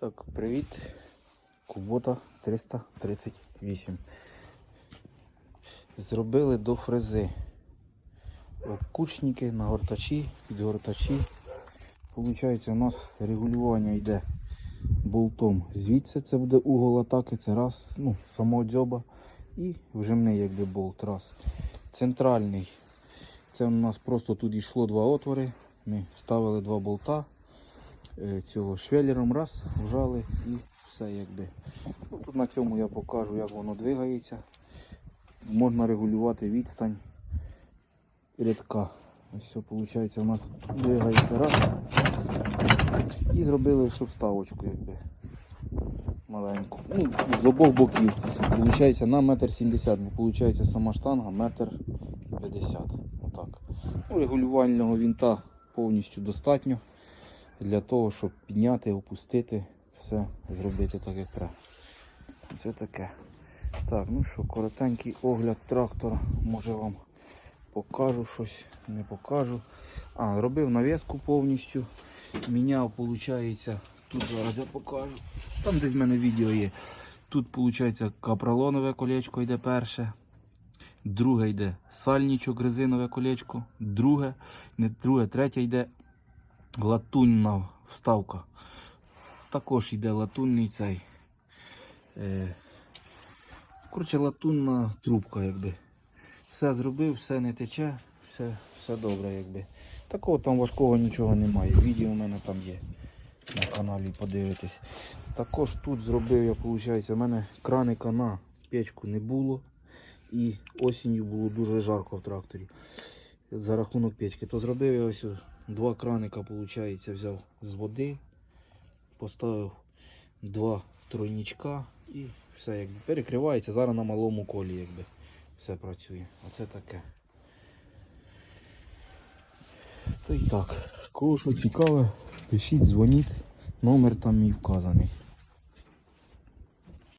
Так, привіт. Кубота 338. Зробили до фрези. Обкучники, нагортачі, підгортачі. Получається, у нас регулювання йде болтом. Звідси це буде угол атаки, це раз, ну, самого дзьоба і вжимний якби болт. Раз. Центральний. Це у нас просто тут йшло два отвори. Ми ставили два болта цього швеллером раз, вжали і все якби. Ну, тут на цьому я покажу, як воно двигається. Можна регулювати відстань рядка. Ось все, виходить, у нас двигається раз. І зробили вставочку, якби. Маленьку. Ну, з обох боків. Получається на метр сімдесят, бо сама штанга метр п'ятдесят. Отак. Ну, регулювального вінта повністю достатньо для того, щоб підняти, опустити, все зробити так, як треба. Це таке. Так, ну що, коротенький огляд трактора. Може вам покажу щось, не покажу. А, робив навіску повністю. Міняв, виходить, тут зараз я покажу. Там десь в мене відео є. Тут, виходить, капролонове колечко йде перше. Друге йде сальничок, резинове колечко. Друге, не друге, третє йде латунна вставка. Також йде латунний цей. Е, коротше, латунна трубка, якби. Все зробив, все не тече, все, все добре, якби. Такого там важкого нічого немає. Відео у мене там є на каналі, подивитись. Також тут зробив я, виходить, у мене краника на печку не було. І осінню було дуже жарко в тракторі за рахунок печки. То зробив я ось два краника, виходить, взяв з води, поставив два тройничка і все якби перекривається. Зараз на малому колі якби все працює. Оце таке. То і так. Кого що цікаве, пишіть, дзвоніть. Номер там мій вказаний.